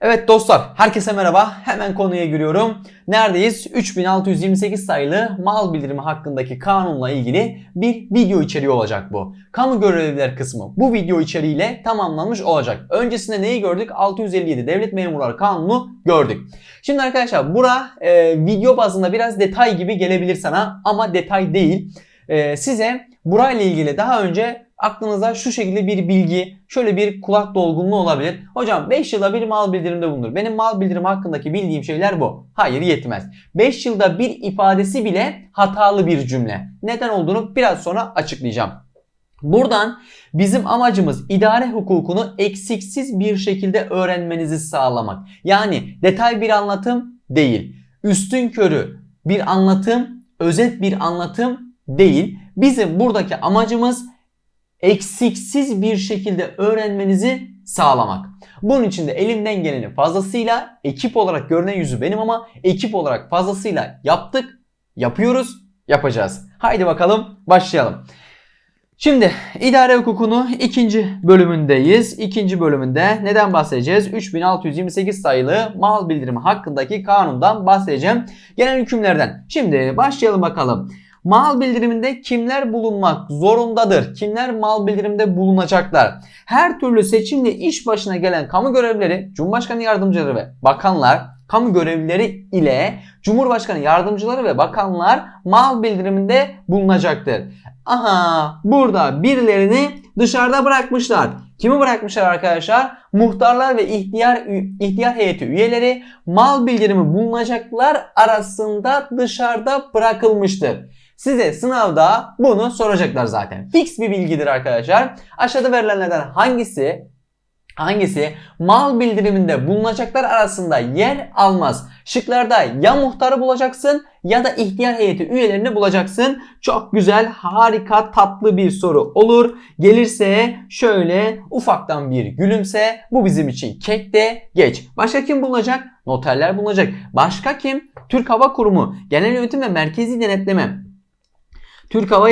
Evet dostlar, herkese merhaba. Hemen konuya giriyorum. Neredeyiz? 3628 sayılı mal bildirimi hakkındaki kanunla ilgili bir video içeriği olacak bu. Kamu görevliler kısmı bu video içeriğiyle tamamlanmış olacak. Öncesinde neyi gördük? 657 Devlet Memurları Kanunu gördük. Şimdi arkadaşlar bura e, video bazında biraz detay gibi gelebilir sana ama detay değil. E, size burayla ilgili daha önce aklınıza şu şekilde bir bilgi, şöyle bir kulak dolgunluğu olabilir. Hocam 5 yılda bir mal bildirimde bulunur. Benim mal bildirim hakkındaki bildiğim şeyler bu. Hayır yetmez. 5 yılda bir ifadesi bile hatalı bir cümle. Neden olduğunu biraz sonra açıklayacağım. Buradan bizim amacımız idare hukukunu eksiksiz bir şekilde öğrenmenizi sağlamak. Yani detay bir anlatım değil. Üstün körü bir anlatım, özet bir anlatım değil. Bizim buradaki amacımız eksiksiz bir şekilde öğrenmenizi sağlamak. Bunun için de elimden geleni fazlasıyla ekip olarak görünen yüzü benim ama ekip olarak fazlasıyla yaptık, yapıyoruz, yapacağız. Haydi bakalım başlayalım. Şimdi idare hukukunu ikinci bölümündeyiz. İkinci bölümünde neden bahsedeceğiz? 3628 sayılı mal bildirimi hakkındaki kanundan bahsedeceğim. Genel hükümlerden. Şimdi başlayalım bakalım. Mal bildiriminde kimler bulunmak zorundadır? Kimler mal bildirimde bulunacaklar? Her türlü seçimle iş başına gelen kamu görevlileri, Cumhurbaşkanı yardımcıları ve bakanlar, kamu görevlileri ile Cumhurbaşkanı yardımcıları ve bakanlar mal bildiriminde bulunacaktır. Aha burada birilerini dışarıda bırakmışlar. Kimi bırakmışlar arkadaşlar? Muhtarlar ve ihtiyar ihtiyar heyeti üyeleri mal bildirimi bulunacaklar arasında dışarıda bırakılmıştır. Size sınavda bunu soracaklar zaten. Fix bir bilgidir arkadaşlar. Aşağıda verilenlerden hangisi hangisi mal bildiriminde bulunacaklar arasında yer almaz? Şıklarda ya muhtarı bulacaksın ya da ihtiyar heyeti üyelerini bulacaksın. Çok güzel, harika, tatlı bir soru olur. Gelirse şöyle ufaktan bir gülümse. Bu bizim için kek de geç. Başka kim bulunacak? Noterler bulunacak. Başka kim? Türk Hava Kurumu, Genel Yönetim ve Merkezi Denetleme. Türk Hava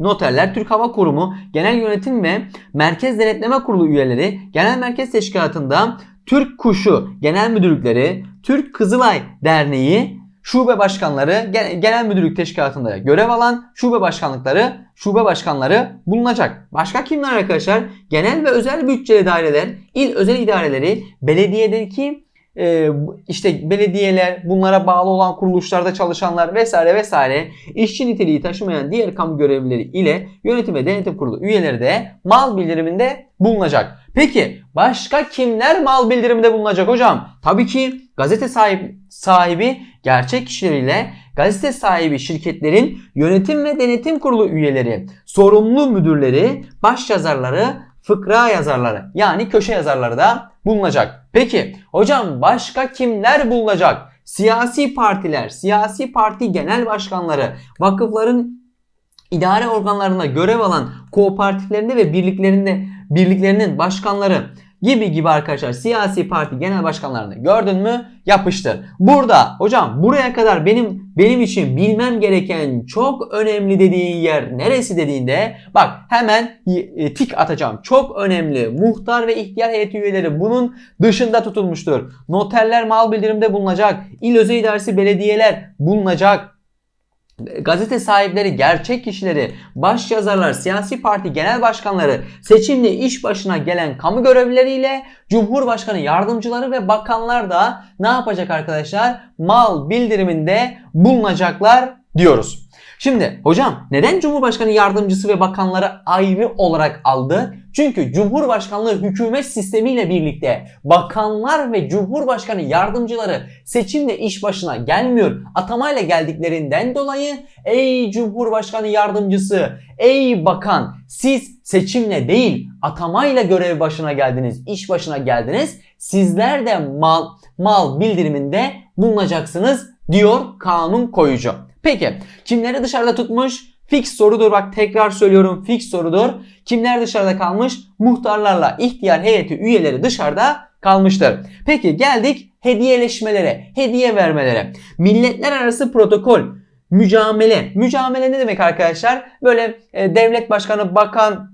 Noterler, Türk Hava Kurumu, Genel Yönetim ve Merkez Denetleme Kurulu üyeleri, Genel Merkez Teşkilatı'nda Türk Kuşu Genel Müdürlükleri, Türk Kızılay Derneği, şube başkanları, genel müdürlük teşkilatında görev alan şube başkanlıkları, şube başkanları bulunacak. Başka kimler arkadaşlar? Genel ve özel bütçeli daireler, il özel idareleri, belediyedeki e, işte belediyeler, bunlara bağlı olan kuruluşlarda çalışanlar vesaire vesaire işçi niteliği taşımayan diğer kamu görevlileri ile yönetim ve denetim kurulu üyeleri de mal bildiriminde bulunacak. Peki başka kimler mal bildiriminde bulunacak hocam? Tabii ki gazete sahibi, sahibi gerçek kişileriyle gazete sahibi şirketlerin yönetim ve denetim kurulu üyeleri, sorumlu müdürleri, baş yazarları, fıkra yazarları yani köşe yazarları da bulunacak. Peki hocam başka kimler bulunacak? Siyasi partiler, siyasi parti genel başkanları, vakıfların idare organlarında görev alan kooperatiflerinde ve birliklerinde birliklerinin başkanları gibi gibi arkadaşlar siyasi parti genel başkanlarını gördün mü yapıştır. Burada hocam buraya kadar benim benim için bilmem gereken çok önemli dediğin yer neresi dediğinde bak hemen e, tik atacağım. Çok önemli. Muhtar ve ihtiyar heyeti üyeleri bunun dışında tutulmuştur. Noterler mal bildirimde bulunacak. İl özel idaresi belediyeler bulunacak gazete sahipleri, gerçek kişileri, baş yazarlar, siyasi parti genel başkanları, seçimli iş başına gelen kamu görevlileriyle Cumhurbaşkanı yardımcıları ve bakanlar da ne yapacak arkadaşlar? Mal bildiriminde bulunacaklar diyoruz. Şimdi hocam neden Cumhurbaşkanı yardımcısı ve bakanları ayrı olarak aldı? Çünkü Cumhurbaşkanlığı hükümet sistemiyle birlikte bakanlar ve Cumhurbaşkanı yardımcıları seçimle iş başına gelmiyor. Atamayla geldiklerinden dolayı ey Cumhurbaşkanı yardımcısı, ey bakan siz seçimle değil atamayla görev başına geldiniz, iş başına geldiniz. Sizler de mal mal bildiriminde bulunacaksınız diyor kanun koyucu. Peki kimleri dışarıda tutmuş? Fix sorudur bak tekrar söylüyorum fix sorudur. Kimler dışarıda kalmış? Muhtarlarla ihtiyar heyeti üyeleri dışarıda kalmıştır. Peki geldik hediyeleşmelere, hediye vermelere. Milletler arası protokol, mücamele. Mücamele ne demek arkadaşlar? Böyle e, devlet başkanı, bakan,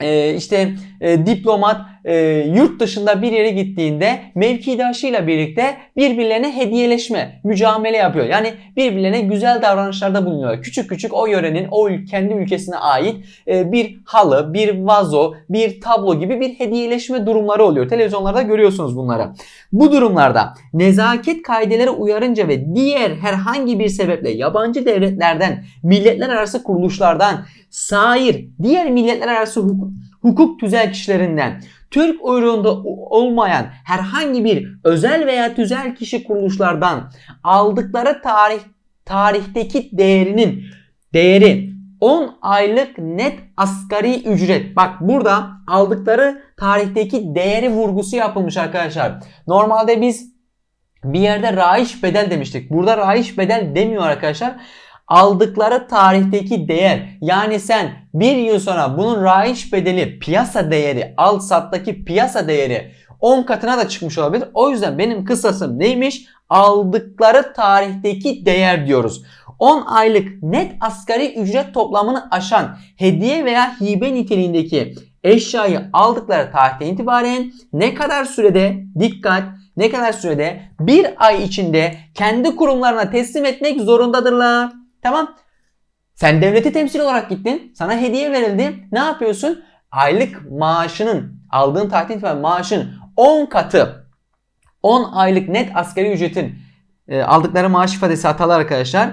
e, işte e, diplomat e, yurt dışında bir yere gittiğinde mevkidaşıyla birlikte birbirlerine hediyeleşme, mücamele yapıyor. Yani birbirlerine güzel davranışlarda bulunuyor. Küçük küçük o yörenin, o kendi ülkesine ait e, bir halı, bir vazo, bir tablo gibi bir hediyeleşme durumları oluyor. Televizyonlarda görüyorsunuz bunları. Bu durumlarda nezaket kaideleri uyarınca ve diğer herhangi bir sebeple yabancı devletlerden, milletler arası kuruluşlardan, sair diğer milletler arası hukuk, hukuk tüzel kişilerinden, Türk uyruğunda olmayan herhangi bir özel veya tüzel kişi kuruluşlardan aldıkları tarih tarihteki değerinin değeri 10 aylık net asgari ücret. Bak burada aldıkları tarihteki değeri vurgusu yapılmış arkadaşlar. Normalde biz bir yerde raiş bedel demiştik. Burada raiş bedel demiyor arkadaşlar. Aldıkları tarihteki değer yani sen bir yıl sonra bunun raiş bedeli piyasa değeri al sattaki piyasa değeri 10 katına da çıkmış olabilir. O yüzden benim kısasım neymiş? Aldıkları tarihteki değer diyoruz. 10 aylık net asgari ücret toplamını aşan hediye veya hibe niteliğindeki eşyayı aldıkları tarihten itibaren ne kadar sürede dikkat ne kadar sürede bir ay içinde kendi kurumlarına teslim etmek zorundadırlar. Tamam. Sen devleti temsil olarak gittin. Sana hediye verildi. Ne yapıyorsun? Aylık maaşının aldığın tarihten itibaren maaşın 10 katı 10 aylık net asgari ücretin e, aldıkları maaş ifadesi hatalı arkadaşlar.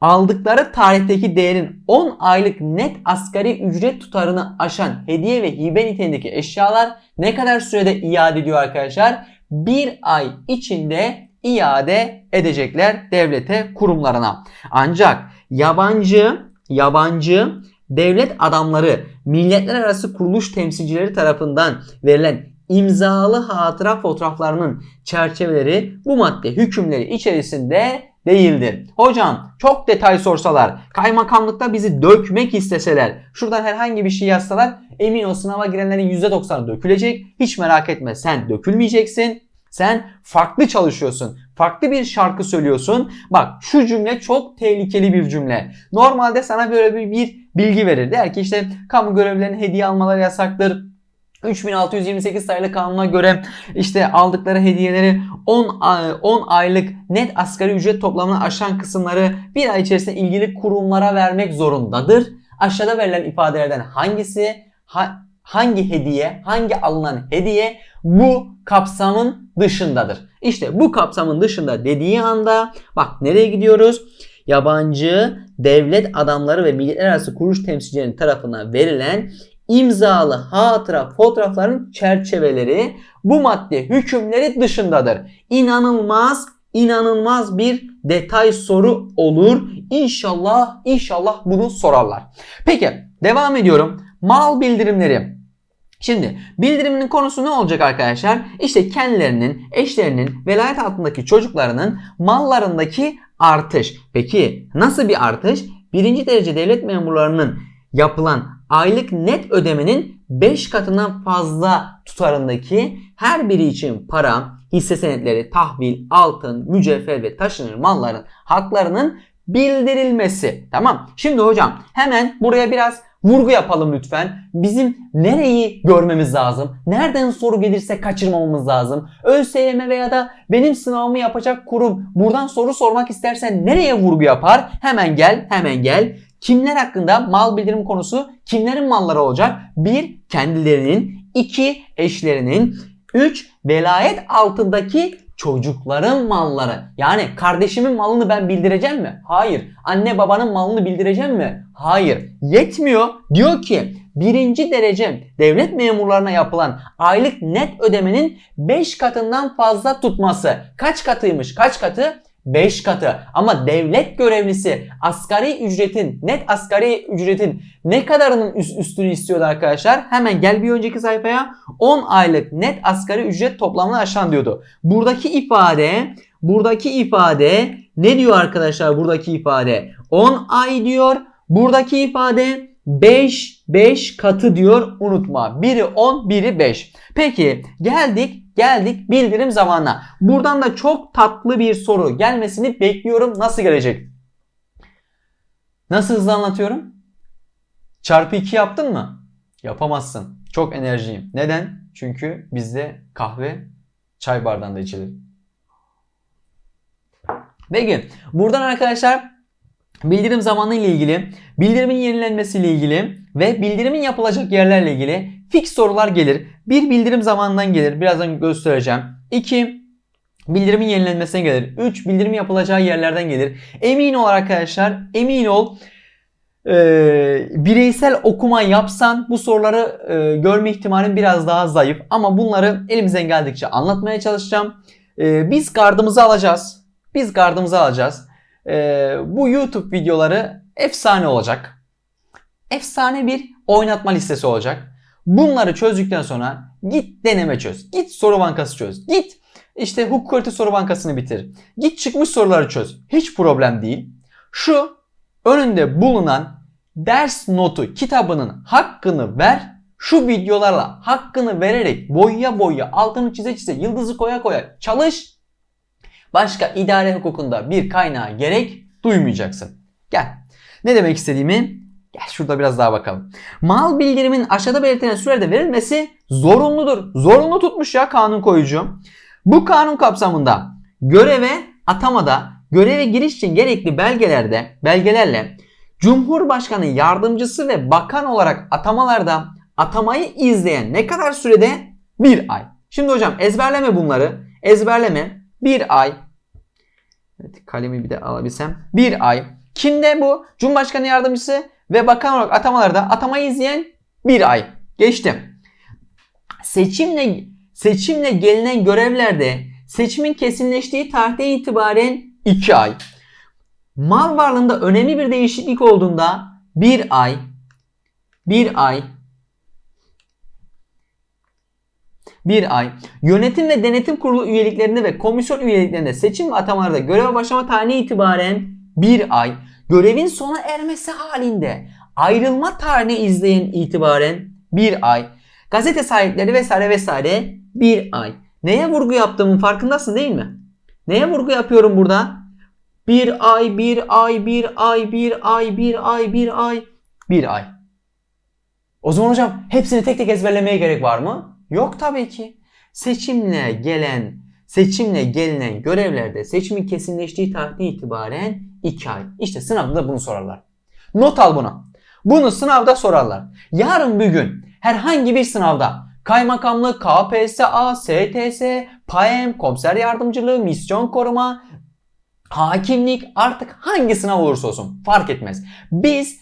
Aldıkları tarihteki değerin 10 aylık net asgari ücret tutarını aşan hediye ve hibe niteliğindeki eşyalar ne kadar sürede iade ediyor arkadaşlar? Bir ay içinde iade edecekler devlete, kurumlarına. Ancak yabancı, yabancı devlet adamları, milletler arası kuruluş temsilcileri tarafından verilen imzalı hatıra fotoğraflarının çerçeveleri bu madde hükümleri içerisinde değildir. Hocam çok detay sorsalar, kaymakamlıkta bizi dökmek isteseler, şuradan herhangi bir şey yazsalar emin ol sınava girenlerin %90'ı dökülecek. Hiç merak etme sen dökülmeyeceksin. Sen farklı çalışıyorsun. Farklı bir şarkı söylüyorsun. Bak şu cümle çok tehlikeli bir cümle. Normalde sana böyle bir, bir bilgi verir. Der ki işte kamu görevlilerinin hediye almaları yasaktır. 3628 sayılı kanuna göre işte aldıkları hediyeleri 10 ay- 10 aylık net asgari ücret toplamını aşan kısımları bir ay içerisinde ilgili kurumlara vermek zorundadır. Aşağıda verilen ifadelerden hangisi ha- hangi hediye, hangi alınan hediye bu kapsamın dışındadır. İşte bu kapsamın dışında dediği anda bak nereye gidiyoruz? Yabancı devlet adamları ve milletler arası kuruluş temsilcilerinin tarafından verilen imzalı hatıra fotoğrafların çerçeveleri bu madde hükümleri dışındadır. İnanılmaz, inanılmaz bir detay soru olur. İnşallah, inşallah bunu sorarlar. Peki, devam ediyorum. Mal bildirimleri. Şimdi bildiriminin konusu ne olacak arkadaşlar? İşte kendilerinin, eşlerinin, velayet altındaki çocuklarının mallarındaki artış. Peki nasıl bir artış? Birinci derece devlet memurlarının yapılan aylık net ödemenin 5 katından fazla tutarındaki her biri için para, hisse senetleri, tahvil, altın, mücevher ve taşınır malların haklarının bildirilmesi. Tamam. Şimdi hocam hemen buraya biraz vurgu yapalım lütfen. Bizim nereyi görmemiz lazım? Nereden soru gelirse kaçırmamamız lazım? ÖSYM veya da benim sınavımı yapacak kurum buradan soru sormak istersen nereye vurgu yapar? Hemen gel, hemen gel. Kimler hakkında mal bildirim konusu kimlerin malları olacak? Bir, kendilerinin. iki eşlerinin. Üç, velayet altındaki çocukların malları. Yani kardeşimin malını ben bildireceğim mi? Hayır. Anne babanın malını bildireceğim mi? Hayır. Yetmiyor. Diyor ki birinci derece devlet memurlarına yapılan aylık net ödemenin 5 katından fazla tutması. Kaç katıymış? Kaç katı? 5 katı. Ama devlet görevlisi asgari ücretin, net asgari ücretin ne kadarının üst, üstünü istiyordu arkadaşlar? Hemen gel bir önceki sayfaya. 10 aylık net asgari ücret toplamını aşan diyordu. Buradaki ifade, buradaki ifade ne diyor arkadaşlar buradaki ifade? 10 ay diyor. Buradaki ifade 5 5 katı diyor unutma. Biri 10, biri 5. Peki geldik geldik bildirim zamanına. Buradan da çok tatlı bir soru gelmesini bekliyorum. Nasıl gelecek? Nasıl hızlı anlatıyorum? Çarpı 2 yaptın mı? Yapamazsın. Çok enerjiyim. Neden? Çünkü bizde kahve çay bardağında içilir. Peki buradan arkadaşlar bildirim zamanı ile ilgili, bildirimin yenilenmesi ile ilgili ve bildirimin yapılacak yerlerle ilgili fix sorular gelir. Bir bildirim zamanından gelir. Birazdan göstereceğim. 2 bildirimin yenilenmesine gelir. 3 bildirim yapılacağı yerlerden gelir. Emin ol arkadaşlar, emin ol. e, bireysel okuma yapsan bu soruları e, görme ihtimalin biraz daha zayıf. Ama bunları elimizden geldikçe anlatmaya çalışacağım. E, biz gardımızı alacağız. Biz gardımızı alacağız. E, bu YouTube videoları efsane olacak. Efsane bir oynatma listesi olacak. Bunları çözdükten sonra git deneme çöz. Git soru bankası çöz. Git işte hukuk kualite soru bankasını bitir. Git çıkmış soruları çöz. Hiç problem değil. Şu önünde bulunan ders notu kitabının hakkını ver. Şu videolarla hakkını vererek boyaya boyaya altını çize çize yıldızı koya koya çalış. Başka idare hukukunda bir kaynağa gerek duymayacaksın. Gel. Ne demek istediğimi gel şurada biraz daha bakalım. Mal bildirimin aşağıda belirtilen sürede verilmesi zorunludur. Zorunlu tutmuş ya kanun koyucu. Bu kanun kapsamında göreve atamada göreve giriş için gerekli belgelerde belgelerle Cumhurbaşkanı yardımcısı ve bakan olarak atamalarda atamayı izleyen ne kadar sürede? Bir ay. Şimdi hocam ezberleme bunları. Ezberleme. Bir ay. Evet, kalemi bir de alabilsem. Bir ay. Kimde bu? Cumhurbaşkanı yardımcısı ve bakan olarak atamalarda atamayı izleyen bir ay. Geçtim. Seçimle seçimle gelinen görevlerde seçimin kesinleştiği tarihten itibaren 2 ay. Mal varlığında önemli bir değişiklik olduğunda 1 ay 1 ay 1 ay. Yönetim ve denetim kurulu üyeliklerinde ve komisyon üyeliklerinde seçim atamalarda göreve başlama tarihi itibaren 1 ay. Görevin sona ermesi halinde ayrılma tarihini izleyen itibaren 1 ay. Gazete sahipleri vesaire vesaire 1 ay. Neye vurgu yaptığımın farkındasın değil mi? Neye vurgu yapıyorum burada? Bir ay, bir ay, bir ay, bir ay, bir ay, bir ay, bir ay. O zaman hocam hepsini tek tek ezberlemeye gerek var mı? Yok tabii ki. Seçimle gelen, seçimle gelinen görevlerde seçimin kesinleştiği tarihten itibaren 2 ay. İşte sınavda da bunu sorarlar. Not al bunu. Bunu sınavda sorarlar. Yarın bir gün herhangi bir sınavda kaymakamlık, KPSA, STS, PAEM, komiser yardımcılığı, misyon koruma, hakimlik artık hangi sınav olursa olsun fark etmez. Biz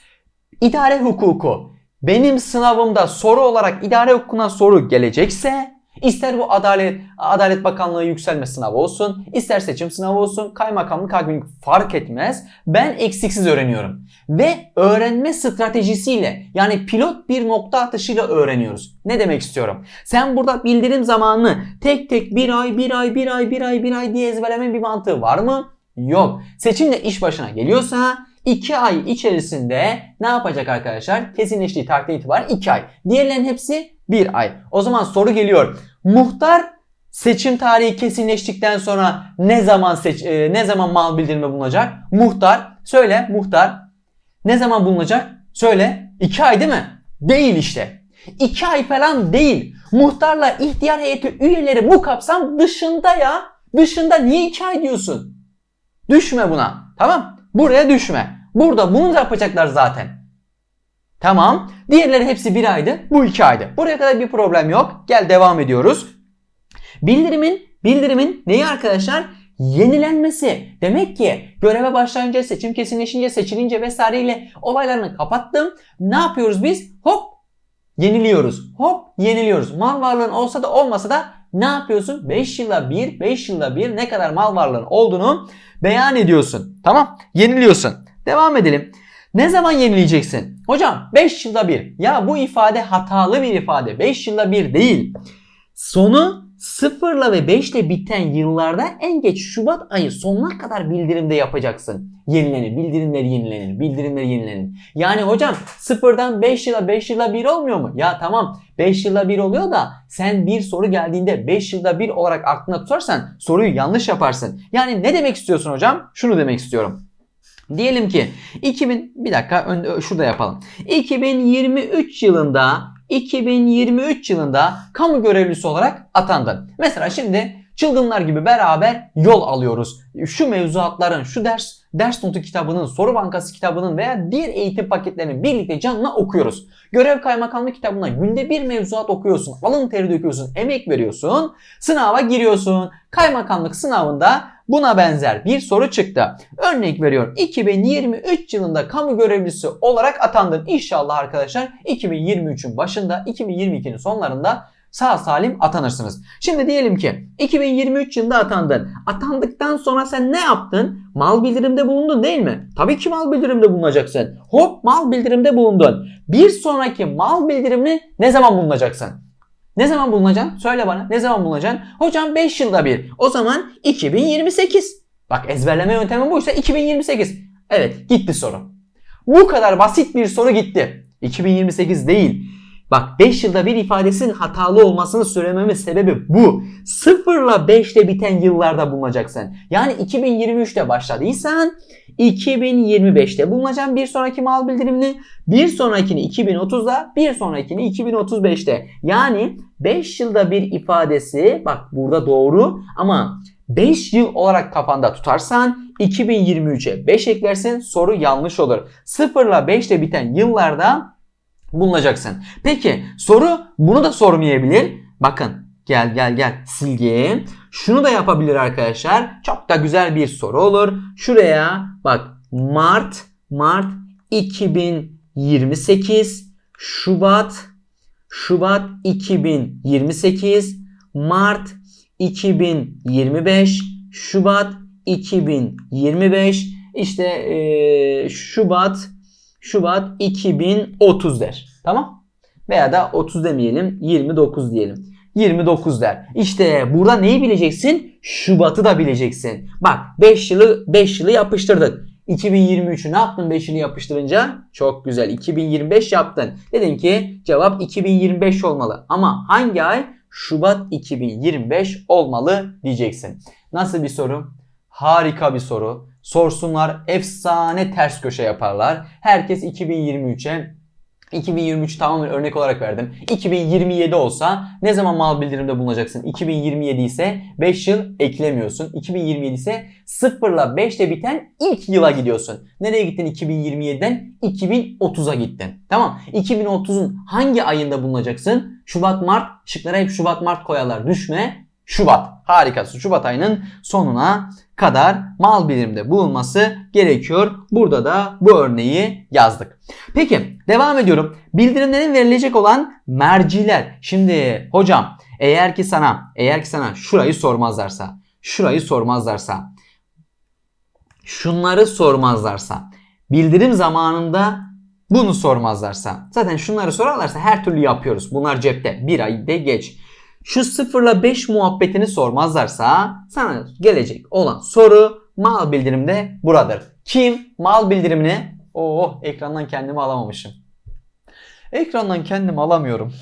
idare hukuku benim sınavımda soru olarak idare hukukuna soru gelecekse ister bu Adalet Adalet Bakanlığı yükselme sınavı olsun, ister seçim sınavı olsun, kaymakamlık, hakimlik fark etmez. Ben eksiksiz öğreniyorum. Ve öğrenme stratejisiyle yani pilot bir nokta atışıyla öğreniyoruz. Ne demek istiyorum? Sen burada bildirim zamanını tek tek bir ay, bir ay, bir ay, bir ay, bir ay diye ezberlemenin bir mantığı var mı? Yok. Seçimle iş başına geliyorsa 2 ay içerisinde ne yapacak arkadaşlar? Kesinleştiği tarihten itibaren 2 ay. Diğerlerin hepsi 1 ay. O zaman soru geliyor. Muhtar seçim tarihi kesinleştikten sonra ne zaman seç e, ne zaman mal bildirimi bulunacak? Muhtar söyle muhtar ne zaman bulunacak? Söyle 2 ay değil mi? Değil işte. 2 ay falan değil. Muhtarla ihtiyar heyeti üyeleri bu kapsam dışında ya. Dışında niye 2 ay diyorsun? Düşme buna. Tamam? Buraya düşme. Burada bunu da yapacaklar zaten. Tamam. Diğerleri hepsi bir aydı. Bu iki aydı. Buraya kadar bir problem yok. Gel devam ediyoruz. Bildirimin, bildirimin neyi arkadaşlar? Yenilenmesi. Demek ki göreve başlayınca, seçim kesinleşince, seçilince vesaireyle olaylarını kapattım. Ne yapıyoruz biz? Hop yeniliyoruz. Hop yeniliyoruz. Mal varlığın olsa da olmasa da ne yapıyorsun? 5 yılda bir, 5 yılda bir ne kadar mal varlığın olduğunu beyan ediyorsun. Tamam? Yeniliyorsun. Devam edelim. Ne zaman yenileyeceksin? Hocam 5 yılda bir. Ya bu ifade hatalı bir ifade. 5 yılda bir değil. Sonu 0 ile ve 5 ile biten yıllarda en geç Şubat ayı sonuna kadar bildirimde yapacaksın. Yenilenir, bildirimleri yenilenir, bildirimleri yenilenir. Yani hocam 0'dan 5 yıla 5 yıla 1 olmuyor mu? Ya tamam 5 yılda 1 oluyor da sen bir soru geldiğinde 5 yılda 1 olarak aklına tutarsan soruyu yanlış yaparsın. Yani ne demek istiyorsun hocam? Şunu demek istiyorum. Diyelim ki 2000 bir dakika ön, şurada yapalım. 2023 yılında 2023 yılında kamu görevlisi olarak atandın. Mesela şimdi çılgınlar gibi beraber yol alıyoruz. Şu mevzuatların, şu ders ders notu kitabının, soru bankası kitabının veya diğer eğitim paketlerini birlikte canlı okuyoruz. Görev kaymakamlık kitabına günde bir mevzuat okuyorsun. Alın teri döküyorsun, emek veriyorsun. Sınava giriyorsun. Kaymakamlık sınavında buna benzer bir soru çıktı. Örnek veriyorum 2023 yılında kamu görevlisi olarak atandın. İnşallah arkadaşlar 2023'ün başında 2022'nin sonlarında sağ salim atanırsınız. Şimdi diyelim ki 2023 yılında atandın. Atandıktan sonra sen ne yaptın? Mal bildirimde bulundun değil mi? Tabii ki mal bildirimde bulunacaksın. Hop mal bildirimde bulundun. Bir sonraki mal bildirimini ne zaman bulunacaksın? Ne zaman bulunacaksın? Söyle bana. Ne zaman bulunacaksın? Hocam 5 yılda bir. O zaman 2028. Bak ezberleme yöntemi buysa 2028. Evet gitti soru. Bu kadar basit bir soru gitti. 2028 değil. Bak 5 yılda bir ifadesinin hatalı olmasını söylememin sebebi bu. 0 ile 5 ile biten yıllarda bulunacaksın. Yani 2023'te başladıysan 2025'te bulunacaksın bir sonraki mal bildirimini, bir sonrakini 2030'da, bir sonrakini 2035'te. Yani 5 yılda bir ifadesi bak burada doğru ama 5 yıl olarak kafanda tutarsan 2023'e 5 eklersin soru yanlış olur. 0 ile 5 ile biten yıllarda bulunacaksın. Peki soru bunu da sormayabilir. Bakın gel gel gel silgi. Şunu da yapabilir arkadaşlar. Çok da güzel bir soru olur. Şuraya bak Mart Mart 2028 Şubat Şubat 2028 Mart 2025 Şubat 2025 işte eee, Şubat Şubat 2030 der. Tamam? Veya da 30 demeyelim 29 diyelim. 29 der. İşte burada neyi bileceksin? Şubat'ı da bileceksin. Bak 5 yılı 5 yılı yapıştırdık. 2023'ü ne yaptın 5 yılı yapıştırınca? Çok güzel. 2025 yaptın. Dedin ki cevap 2025 olmalı. Ama hangi ay? Şubat 2025 olmalı diyeceksin. Nasıl bir soru? Harika bir soru. Sorsunlar efsane ters köşe yaparlar. Herkes 2023'e 2023 tamamen örnek olarak verdim. 2027 olsa ne zaman mal bildirimde bulunacaksın? 2027 ise 5 yıl eklemiyorsun. 2027 ise 0 ile 5 ile biten ilk yıla gidiyorsun. Nereye gittin 2027'den? 2030'a gittin. Tamam. 2030'un hangi ayında bulunacaksın? Şubat, Mart. Şıklara hep Şubat, Mart koyarlar. Düşme. Şubat. Harikası. Şubat ayının sonuna kadar mal birimde bulunması gerekiyor. Burada da bu örneği yazdık. Peki devam ediyorum. Bildirimlerin verilecek olan merciler. Şimdi hocam eğer ki sana eğer ki sana şurayı sormazlarsa şurayı sormazlarsa şunları sormazlarsa bildirim zamanında bunu sormazlarsa zaten şunları sorarlarsa her türlü yapıyoruz. Bunlar cepte. Bir ay de geç şu 0 ile 5 muhabbetini sormazlarsa sana gelecek olan soru mal bildirimde buradır. Kim mal bildirimini oh ekrandan kendimi alamamışım. Ekrandan kendimi alamıyorum.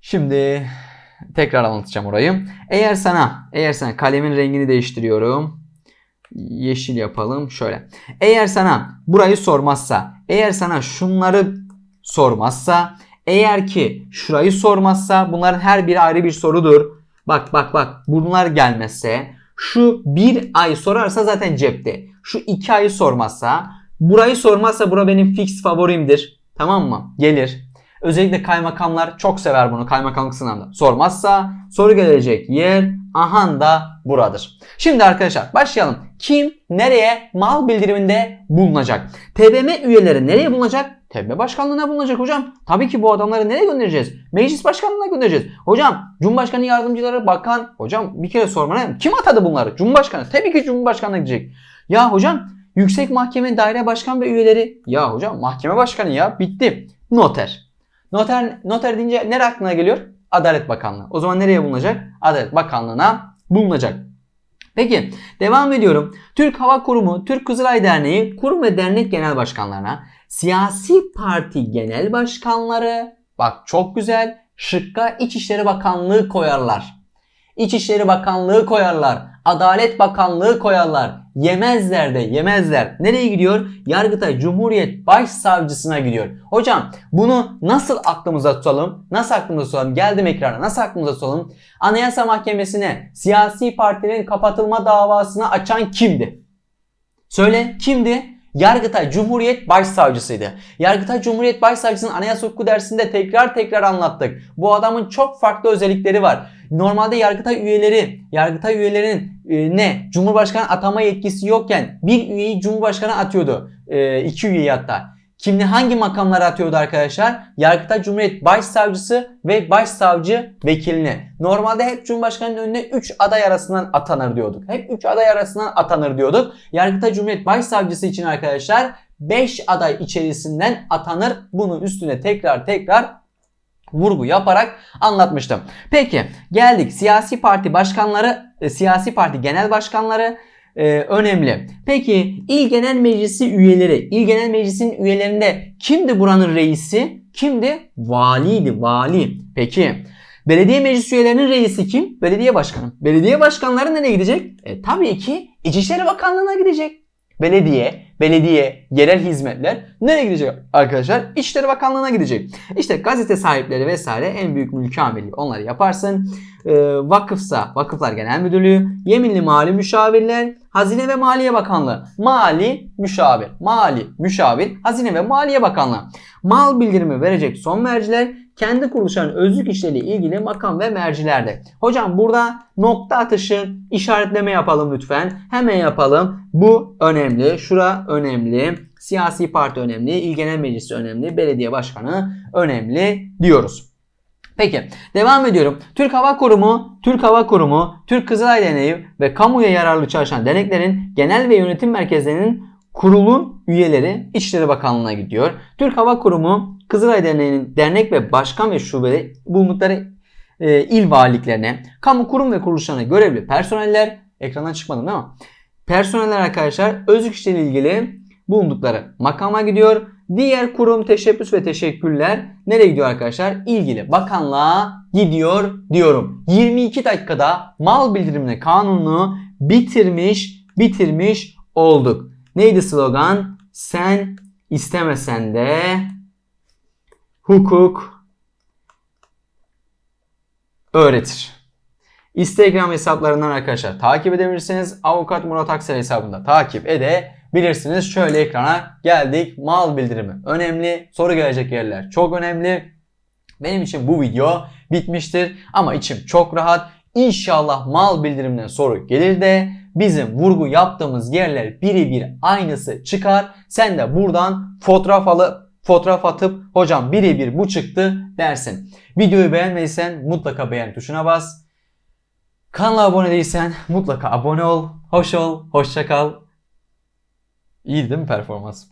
Şimdi tekrar anlatacağım orayı. Eğer sana eğer sana kalemin rengini değiştiriyorum. Yeşil yapalım şöyle. Eğer sana burayı sormazsa, eğer sana şunları sormazsa eğer ki şurayı sormazsa bunların her biri ayrı bir sorudur. Bak bak bak bunlar gelmezse şu bir ay sorarsa zaten cepte. Şu iki ayı sormazsa burayı sormazsa bura benim fix favorimdir. Tamam mı? Gelir. Özellikle kaymakamlar çok sever bunu kaymakamlık sınavında. Sormazsa soru gelecek yer ahan da buradır. Şimdi arkadaşlar başlayalım. Kim nereye mal bildiriminde bulunacak? TBMM üyeleri nereye bulunacak? TB başkanlığına bulunacak hocam. Tabii ki bu adamları nereye göndereceğiz? Meclis başkanlığına göndereceğiz. Hocam Cumhurbaşkanı yardımcıları, bakan. Hocam bir kere sormana kim atadı bunları? Cumhurbaşkanı. Tabii ki Cumhurbaşkanı'na gidecek. Ya hocam Yüksek Mahkeme Daire Başkan ve üyeleri. Ya hocam mahkeme başkanı ya bitti. Noter. Noter, noter deyince nere aklına geliyor? Adalet Bakanlığı. O zaman nereye bulunacak? Adalet Bakanlığı'na bulunacak. Peki devam ediyorum. Türk Hava Kurumu, Türk Kızılay Derneği, kurum ve dernek genel başkanlarına, siyasi parti genel başkanları, bak çok güzel, şıkka İçişleri Bakanlığı koyarlar. İçişleri Bakanlığı koyarlar. Adalet Bakanlığı koyarlar. Yemezler de yemezler. Nereye gidiyor? Yargıtay Cumhuriyet Başsavcısına gidiyor. Hocam bunu nasıl aklımıza tutalım? Nasıl aklımıza tutalım? Geldim ekrana. Nasıl aklımıza tutalım? Anayasa Mahkemesi'ne siyasi partilerin kapatılma davasını açan kimdi? Söyle kimdi? Yargıtay Cumhuriyet Başsavcısıydı. Yargıtay Cumhuriyet Başsavcısının anayasa hukuku dersinde tekrar tekrar anlattık. Bu adamın çok farklı özellikleri var. Normalde Yargıtay üyeleri, Yargıtay üyelerinin e, ne? Cumhurbaşkanı atama yetkisi yokken bir üyeyi Cumhurbaşkanı atıyordu. E, iki üyeyi hatta. Kimli hangi makamlara atıyordu arkadaşlar? Yargıtay Cumhuriyet Başsavcısı ve Başsavcı vekiline. Normalde hep Cumhurbaşkanı'nın önüne 3 aday arasından atanır diyorduk. Hep 3 aday arasından atanır diyorduk. Yargıtay Cumhuriyet Başsavcısı için arkadaşlar 5 aday içerisinden atanır. Bunu üstüne tekrar tekrar vurgu yaparak anlatmıştım. Peki geldik siyasi parti başkanları, e, siyasi parti genel başkanları e, önemli. Peki İl Genel Meclisi üyeleri, İl Genel Meclisi'nin üyelerinde kimdi buranın reisi? Kimdi? Valiydi, vali. Peki belediye meclis üyelerinin reisi kim? Belediye başkanı. Belediye başkanları nereye gidecek? E, tabii ki İçişleri Bakanlığı'na gidecek. Belediye, belediye, yerel hizmetler nereye gidecek arkadaşlar? İçişleri Bakanlığı'na gidecek. İşte gazete sahipleri vesaire en büyük mülki amirliği onları yaparsın. Ee, vakıfsa Vakıflar Genel Müdürlüğü, yeminli mali müşavirler, Hazine ve Maliye Bakanlığı, mali müşavir, mali müşavir, Hazine ve Maliye Bakanlığı. Mal bildirimi verecek son merciler kendi kuruluşların özlük işleriyle ilgili makam ve mercilerde. Hocam burada nokta atışı işaretleme yapalım lütfen. Hemen yapalım. Bu önemli. Şura önemli. Siyasi parti önemli. İl Genel Meclisi önemli. Belediye Başkanı önemli diyoruz. Peki devam ediyorum. Türk Hava Kurumu, Türk Hava Kurumu, Türk Kızılay Derneği ve kamuya yararlı çalışan derneklerin genel ve yönetim merkezlerinin kurulun üyeleri İçişleri Bakanlığı'na gidiyor. Türk Hava Kurumu, Kızılay Derneği'nin dernek ve başkan ve şubeleri bulundukları e, il valiliklerine, kamu kurum ve kuruluşlarına görevli personeller, ekrandan çıkmadım değil mi? Personeller arkadaşlar özlük işleriyle ilgili bulundukları makama gidiyor. Diğer kurum teşebbüs ve teşekkürler nereye gidiyor arkadaşlar? İlgili bakanlığa gidiyor diyorum. 22 dakikada mal bildirimine kanununu bitirmiş bitirmiş olduk. Neydi slogan? Sen istemesen de hukuk öğretir. Instagram hesaplarından arkadaşlar takip edebilirsiniz. Avukat Murat Aksel hesabında takip edebilirsiniz. Şöyle ekrana geldik. Mal bildirimi önemli. Soru gelecek yerler çok önemli. Benim için bu video bitmiştir. Ama içim çok rahat. İnşallah mal bildirimine soru gelir de bizim vurgu yaptığımız yerler birebir aynısı çıkar. Sen de buradan fotoğraf alıp fotoğraf atıp hocam birebir bu çıktı dersin. Videoyu beğenmediysen mutlaka beğen tuşuna bas. Kanala abone değilsen mutlaka abone ol. Hoş ol. Hoşça kal. İyi değil mi performans?